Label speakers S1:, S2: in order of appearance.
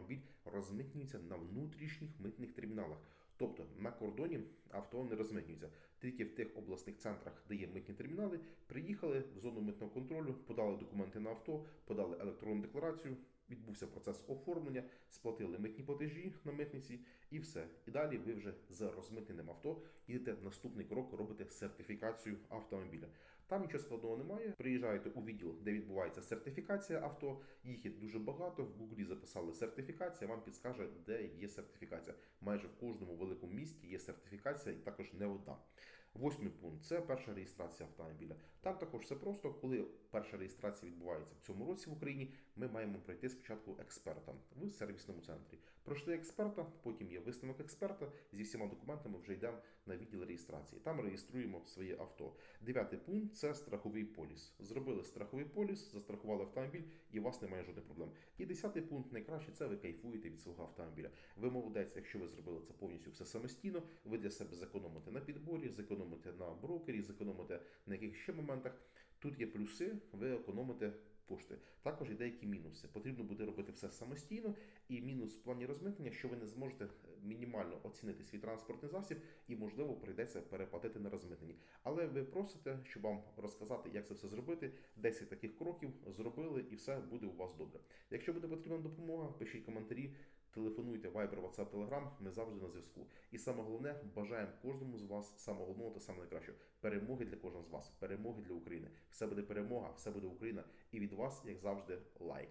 S1: автомобіль розмитнюється на внутрішніх митних терміналах. Тобто на кордоні авто не розмитнюється. Тільки в тих обласних центрах, де є митні термінали, приїхали в зону митного контролю, подали документи на авто, подали електронну декларацію, відбувся процес оформлення, сплатили митні платежі на митниці і все. І далі ви вже з розмитненим авто їдете наступний крок, робите сертифікацію автомобіля. Там нічого складного немає. Приїжджаєте у відділ, де відбувається сертифікація авто. Їх є дуже багато. В Гуглі записали сертифікація. Вам підскаже, де є сертифікація. Майже в кожному великому місті є сертифікація, і також не одна. Восьмий пункт це перша реєстрація автомобіля. Там також все просто, коли перша реєстрація відбувається в цьому році в Україні, ми маємо пройти спочатку експерта в сервісному центрі. Пройшли експерта, потім є висновок експерта. Зі всіма документами вже йдемо на відділ реєстрації. Там реєструємо своє авто. Дев'ятий пункт це страховий поліс. Зробили страховий поліс, застрахували автомобіль, і у вас немає жодних проблем. І десятий пункт найкраще це ви кайфуєте від свого автомобіля. Ви молодець, якщо ви зробили це повністю все самостійно, ви для себе зекономите на підборі, зекономите на брокері, зекономите на яких ще моментах. Тут є плюси, ви економите кошти. Також є деякі мінуси. Потрібно буде робити все самостійно, і мінус в плані розмитнення, що ви не зможете мінімально оцінити свій транспортний засіб, і можливо прийдеться переплатити на розмитненні. Але ви просите, щоб вам розказати, як це все зробити. 10 таких кроків зробили, і все буде у вас добре. Якщо буде потрібна допомога, пишіть коментарі. Телефонуйте Viber, WhatsApp, Telegram, ми завжди на зв'язку. І саме головне, бажаємо кожному з вас самого головного та саме найкращого перемоги для кожного з вас, перемоги для України. Все буде перемога, все буде Україна. І від вас, як завжди, лайк.